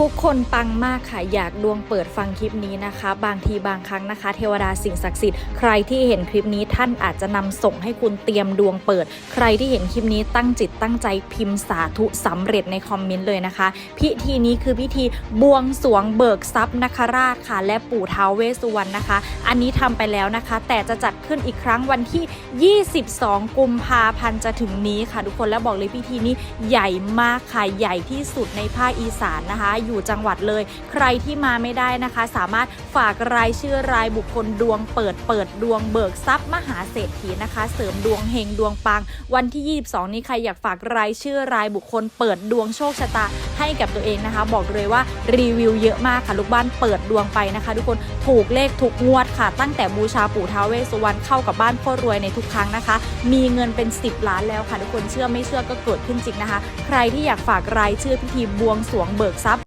ทุกคนปังมากค่ะ อยากดวงเปิดฟังคลิปนี้นะคะ บางทีบางครั้งนะคะ เทวดาสิ่งศักดิ์สิทธิ์ใครที่เห็นคลิปนี้ท่านอาจจะนำส่งให้คุณเตรียมดวงเปิด ใครที่เห็นคลิปนี้ตั้งจิตตั้งใจพิมพ์สาธุสำเร็จในคอมเมนต์เลยนะคะ พิธีนี้คือพิธีบวงสวงเบิกทรัพย์นคราชค่ะ และปู่ท้าวเวสสุวรรณนะคะ อันนี้ทำไปแล้วนะคะ แต่จะจัดขึ้นอีกครั้งวันที่ 22 กุมภาพันธ์จะถึงนี้ค่ะ ทุกคนแล้วบอกเลยพิธีนี้ใหญ่มากค่ะใหญ่ที่สุดในภาคอีสานนะคะอยู่จังหวัดเลย ใครที่มาไม่ได้นะคะ สามารถฝากรายชื่อรายบุคคลดวงเปิดเปิดดวงเบิกทรัพย์มหาเศรษฐีนะคะ เสริมดวงเฮงดวงปัง วันที่ 22 นี้ใครอยากฝากรายชื่อรายบุคคล เปิดดวงโชคชะตาให้กับตัวเองนะคะ บอกเลยว่ารีวิวเยอะมากค่ะลูกบ้านเปิดดวงไปนะคะ ทุกคนถูกเลขทุกงวดค่ะ ตั้งแต่บูชาปู่ท้าวเวสสุวรรณเข้ากับบ้านพ่อรวยในทุกครั้งนะคะ มีเงินเป็น 10 ล้านแล้วค่ะทุกคนเชื่อไม่เชื่อก็เกิดขึ้นจริงนะคะ ใครที่อยากฝากรายชื่อพิธีบวงสวงเบิกทรัพย์